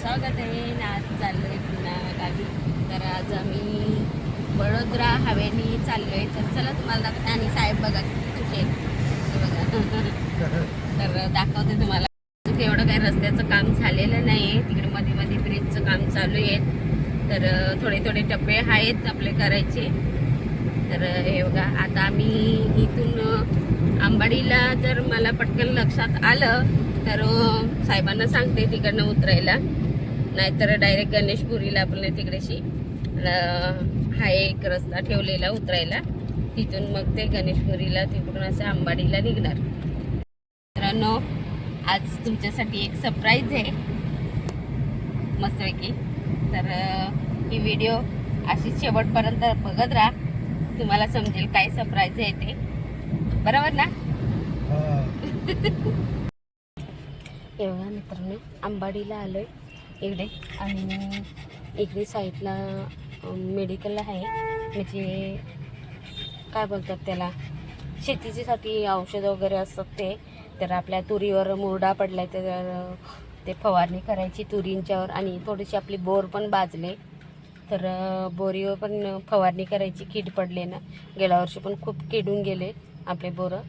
स्वागत आहे. ना आज चाललोय पुन्हा गावी. तर आज आम्ही वडोदरा हवेली चाललोय. तर चला तुम्हाला दाखवते. आणि साहेब बघा किती बघा. तर दाखवते तुम्हाला. एवढं काही रस्त्याचं काम झालेलं नाही आहे तिकडे मध्ये मध्ये ब्रिजचं काम चालू आहे. तर थोडे थोडे टप्पे आहेत आपले करायचे. तर हे बघा. आता आम्ही इथून आंबाडीला जर मला पटकन लक्षात आलं तर साहेबांना सांगते तिकडनं उतरायला. नाहीतर डायरेक्ट गणेशपुरीला आपलं तिकडेशी. हा एक रस्ता ठेवलेला उतरायला. तिथून मग ते गणेशपुरीला तिकडून असं आंबाडीला निघणार. मित्रांनो आज तुमच्यासाठी एक सरप्राईज आहे. मस्तपैकी तर ही व्हिडिओ अशीच शेवटपर्यंत बघत राहा. तुम्हाला समजेल काय सरप्राईज आहे ते. बरोबर ना? बघा मित्रांनो आंबाडीला आलोय. इकडे. आणि इकडे साईडला मेडिकल आहे. म्हणजे काय बोलतात त्याला? शेतीच्यासाठी औषध वगैरे असतात ते. तर आपल्या तुरीवर मुरडा पडलाय तर ते फवारणी करायची तुरींच्यावर. आणि थोडीशी आपली बोर पण बाजले. तर बोरीवर पण फवारणी करायची. कीड पडले ना. गेल्या वर्षी पण खूप किडून गेले आपले बोरं.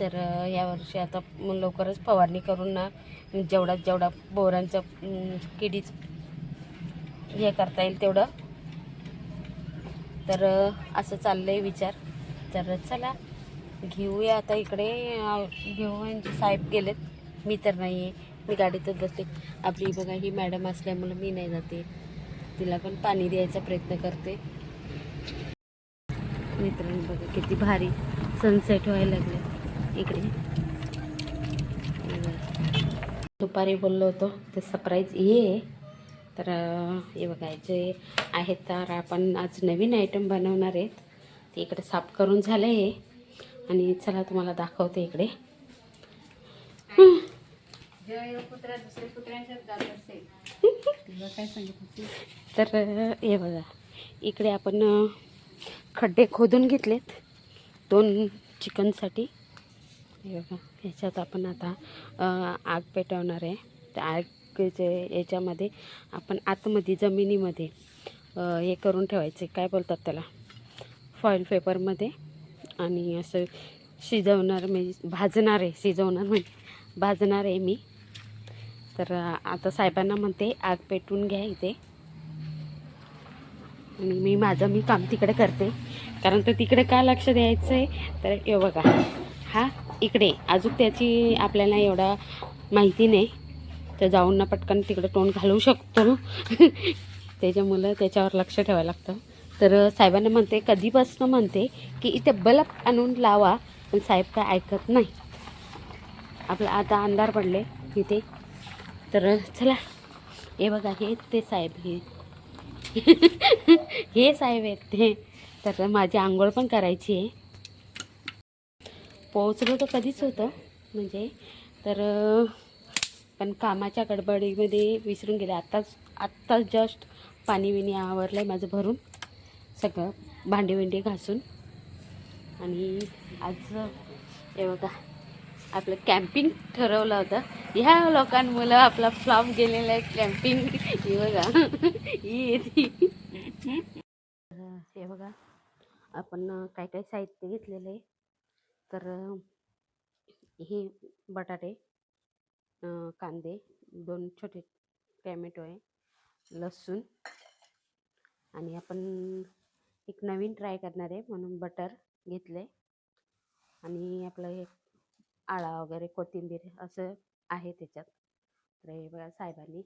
तर यावर्षी वर्षी आता लवकरच फवारणी करून ना जेवढा जेवढा बोरांचं किडीच हे करता येईल तेवढं. तर असं चाललं आहे विचार. तर चला घेऊया आता इकडे घेऊ म्हणजे साहेब गेलेत. मी तर नाही आहे मी गाडीतच बसते आपली बघा ही मॅडम असल्यामुळं मी नाही जाते. तिला पण पाणी द्यायचा प्रयत्न करते. मित्रांनो बघा किती भारी सनसेट व्हायला लागले इकडे. दुपारी बोललो होतो ते सरप्राईज ये. तर अं, हे बघायचे आहेत तर आपण आज नवीन आयटम बनवणार आहेत. ते इकडे साफ करून झालं आहे आणि चला तुम्हाला दाखवते इकडे. तर हे बघा इकडे आपण खड्डे खोदून घेतलेत. दोन चिकनसाठी हे बघा ह्याच्यात आपण आता आग पेटवणार आहे. त्या आगचे याच्यामध्ये आपण आतमध्ये जमिनीमध्ये हे करून ठेवायचे. काय बोलतात त्याला? फॉईल पेपरमध्ये आणि असं शिजवणार म्हणजे भाजणार आहे. शिजवणार म्हणजे भाजणार आहे मी. तर आता साहेबांना म्हणते आग पेटून घ्या इथे. आणि मी माझं मी काम तिकडे करते. कारण तर तिकडे का लक्ष द्यायचं आहे तर हे बघा. हा? इकडे. अजून त्याची आपल्याला एवढा माहिती नाही. तर जाऊन ना पटकन तिकडे तोंड घालवू शकतो. त्याच्यामुळं त्याच्यावर लक्ष ठेवायला लागतं. तर साहेबांना म्हणते कधीपासून म्हणते की इथे बल्ब आणून लावा पण साहेब काय ऐकत नाही. आपला आता अंधार पडले इथे. तर चला हे बघा हे ते साहेब हे. हे साहेब आहेत ते. तर माझी आंघोळ पण करायची आहे. पोहोचलो तर कधीच होतं. म्हणजे तर पण कामाच्या गडबडीमध्ये विसरून गेले. आत्ताच आत्ताच जस्ट पाणी विणी आवरलं आहे माझं भरून. सगळं भांडी विंडी घासून. आणि आज हे बघा आपलं कॅम्पिंग ठरवलं होतं. ह्या लोकांमुळं आपला फ्लॉप गेलेला आहे कॅम्पिंग हे बघा ही हे बघा आपण काय काय साहित्य घेतलेलं आहे. तर हे बटाटे कांदे दोन छोटे टॅमॅटो आहे लसूण आणि आपण एक नवीन ट्राय करणार आहे म्हणून बटर घेतलं आहे आणि आपलं हे आळा वगैरे कोथिंबीर असं आहे त्याच्यात. तर हे बघा साहेबांनी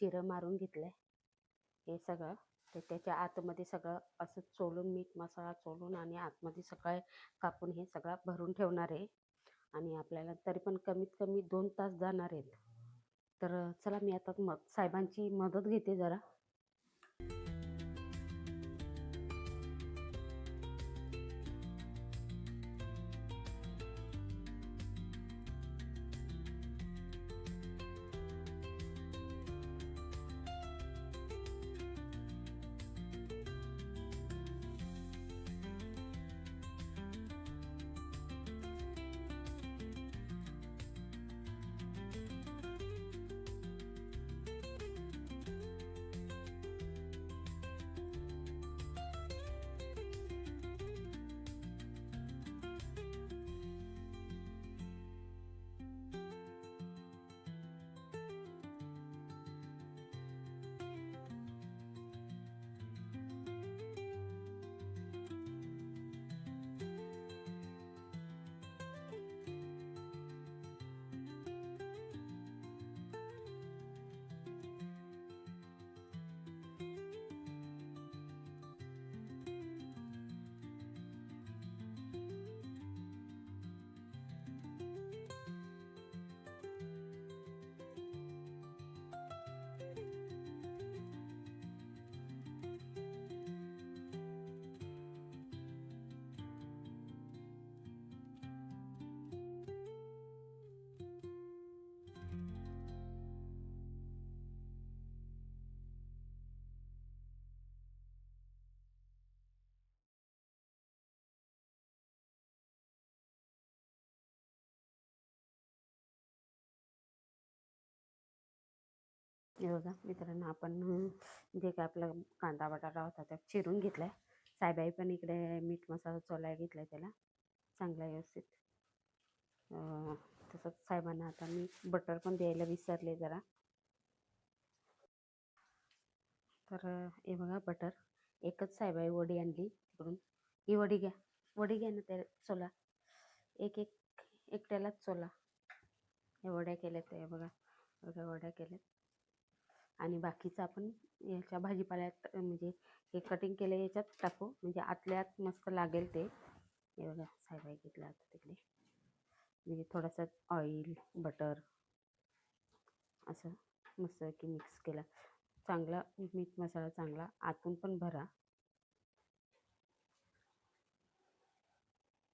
चिरं मारून घेतलं आहे हे सगळं तर त्याच्या आतमध्ये सगळं असं चोलून मीठ मसाला चोलून आणि आतमध्ये सगळं कापून हे सगळं भरून ठेवणार आहे. आणि आपल्याला तरी पण कमीत कमी दोन तास जाणार आहेत. तर चला मी आता मग साहेबांची मदत घेते जरा. हे बघा मित्रांनो आपण जे काय आपला कांदा बटाटा होता त्या चिरून घेतला आहे सायबाई पण इकडे मीठ मसाला चोलाय घेतला आहे त्याला. चांगला व्यवस्थित. तसंच साहेबांना आता मी बटर पण द्यायला विसरले जरा. तर हे बघा बटर एकच साहेबाई वडी आणली तिकडून. ही वडी घ्या. वडी घ्या ना त्या चोला. एक एक एकट्यालाच चोला. या वड्या केल्यात हे बघा. बघा वड्या केल्यात. आणि बाकीचं आपण याच्या भाजीपाल्यात म्हणजे हे कटिंग केलं याच्यात टाकू. म्हणजे आतल्यात मस्त लागेल ते. हे बघा सायबाई घेतलं आता तिकडे. म्हणजे थोडंसं ऑइल बटर असं मस्त की मिक्स केला. चांगला मीठ मसाला चांगला. आतून पण भरा.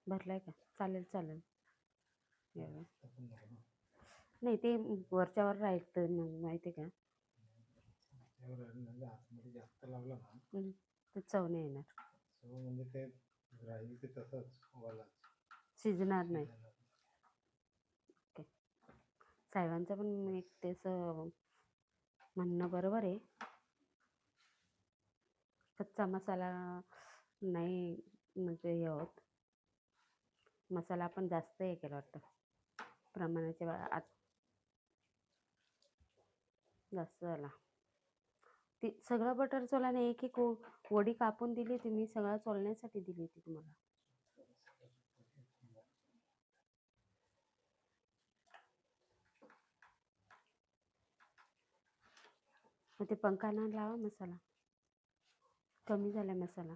भरलाय का? चालेल चालेल. नाही ते वरच्यावर राहतं मग माहिती आहे का? म्हणजे आतमध्ये जास्त लावला ना हम्म, ते चव नाही येणार. म्हणजे ते राहील ते तसंच शिजणार नाही. साहेबांचं पण एक त्याचं म्हणणं बरोबर आहे. कच्चा मसाला नाही म्हणजे हे होत. मसाला आपण जास्त हे केला वाटतं. प्रमाणाच्या आत जास्त झाला. ती सगळं बटर चोलाने एक एक ओ- वडी कापून दिली होती मी सगळं चोलण्यासाठी दिली होती तुम्हाला. मग ते पंखाना लावा मसाला. कमी झाला मसाला.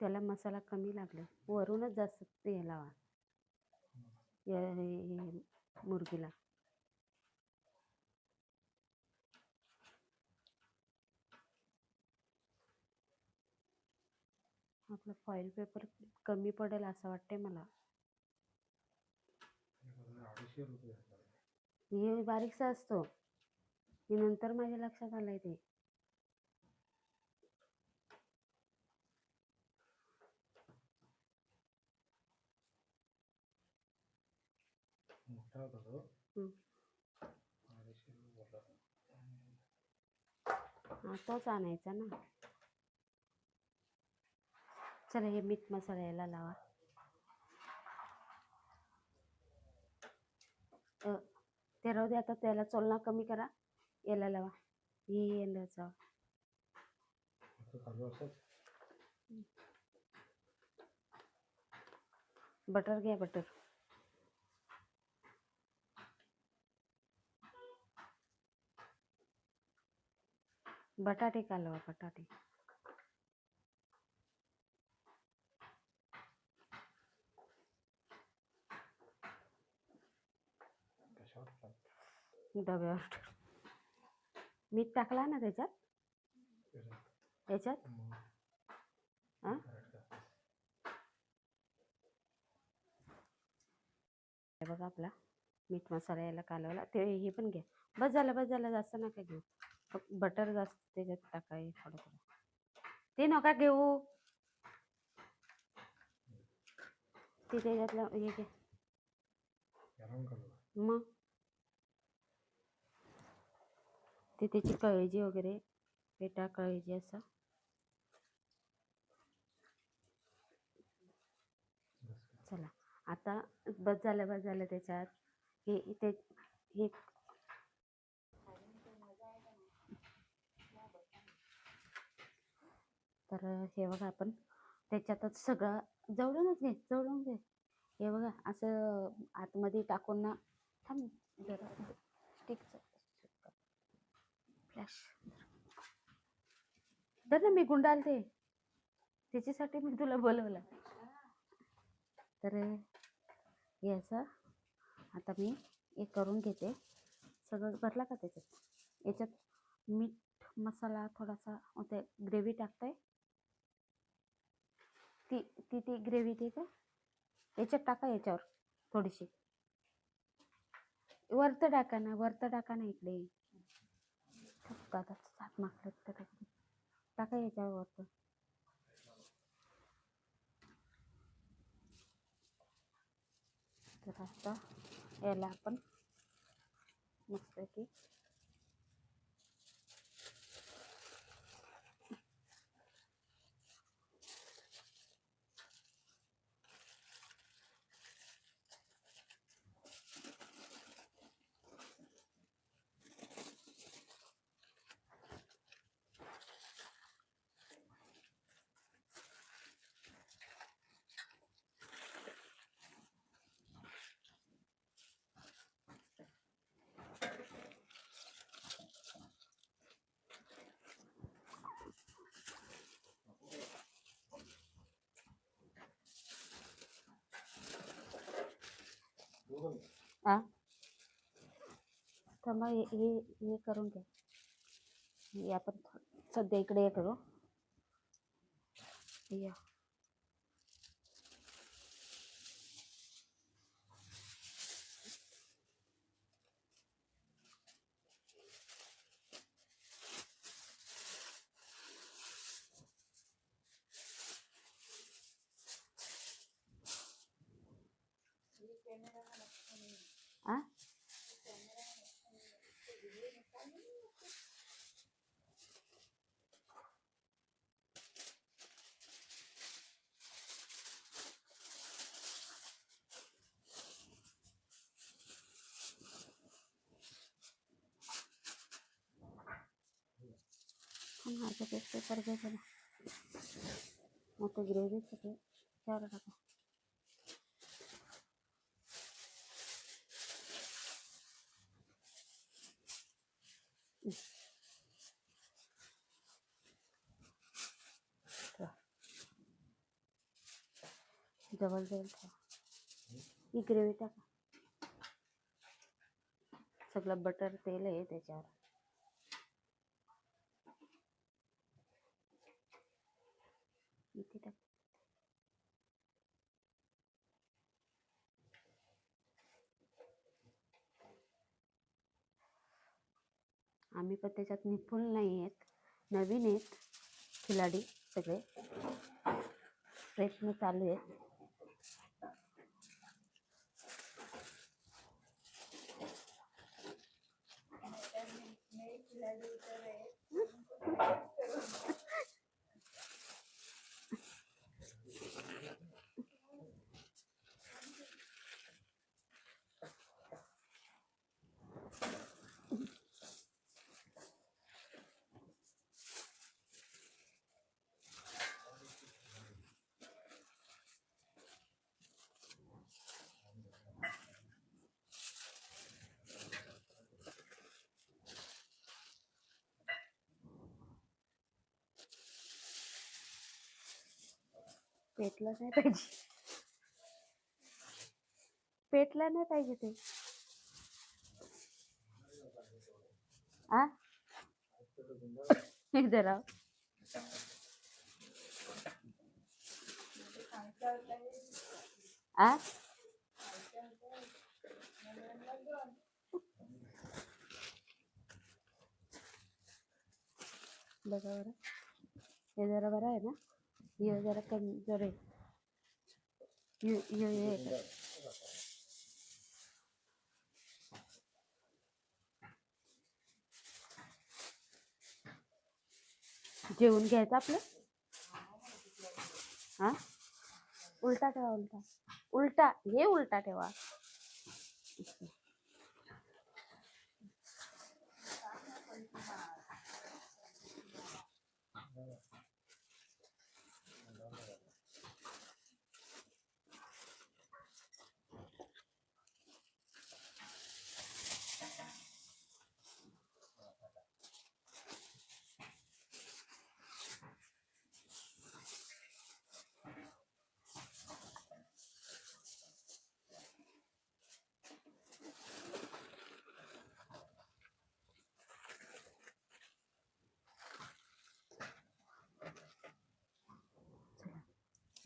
त्याला मसाला कमी लागला. वरूनच जास्त ते लावा. या- हे- हे मुर्गीला. आपलं फॉईल पेपर कमी पडेल असं वाटते मला. हे बारीकसा असतो. हे नंतर माझ्या लक्षात आलंय ते. मोठा तोच आणायचा ना. चला हे मीठ मसाला याला लावा. ते राहू दे आता त्याला चोलना कमी करा. याला लावा. हे याला बटर घ्या बटर. बटाटे कालवा बटाटे. डब्यावर ठेव. मीठ टाकला ना त्याच्यात? याच्यात? हा? हे बघा आपला मीठ मसाला याला कालवला. ते हे पण घ्या. बस झालं बस झालं. जास्त नका घेऊ. फक्त बटर जास्त त्याच्यात टाकाय. थोडं थोडं. ते नका घेऊ. ते त्याच्यातलं हे करू. मग? ते त्याची कळजी वगैरे पेटा कळजी असं. चला आता बस झालं बस झालं त्याच्यात. हे ते हे. तर हे बघा आपण त्याच्यातच सगळं जवळूनच घे जवळून घे. हे बघा असं आतमध्ये टाकून ना थांब. धर ना मी गुंडाल ते त्याच्यासाठी मी तुला बोलवलं. तर याचं आता मी हे करून घेते. सगळं भरला का त्याच्यात? याच्यात मीठ मसाला थोडासा ते ग्रेव्ही टाकताय. ती ती ती ग्रेव्ही ते का याच्यात टाका याच्यावर थोडीशी. वरतं टाका ना वरतं टाका ना इकडे. दादा हात मागलं तर. टाका याच्यावर वरतं तर आता याला आपण मस्तपैकी आ? थांबा हे हे हे करून घ्या. हे आपण सध्या इकडे हे करू या आ माझं पेस्ट पेपर घ्यायचं ना मग ते ग्रेव्हीसाठी चार टाका जवळ जवळ ठेवा ही ग्रेव्ही टाका सगळं बटर तेल आहे त्याच्यावर इथे टाक आम्ही पण त्याच्यात निपुण नाही आहेत. नवीन आहेत खिलाडी सगळे. प्रयत्न चालू आहेत. पेटलं नाही पाहिजे. पेटलं नाही पाहिजे ते. आ? जरा. आ? बघा बरं. हे जरा बरं आहे ना? ये जरा कमी आहे ये ये जेवून घ्यायचं आपलं हा उलटा ठेवा उलटा उलटा हे उलटा ठेवा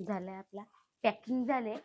झालाय आपला. पॅकिंग झाले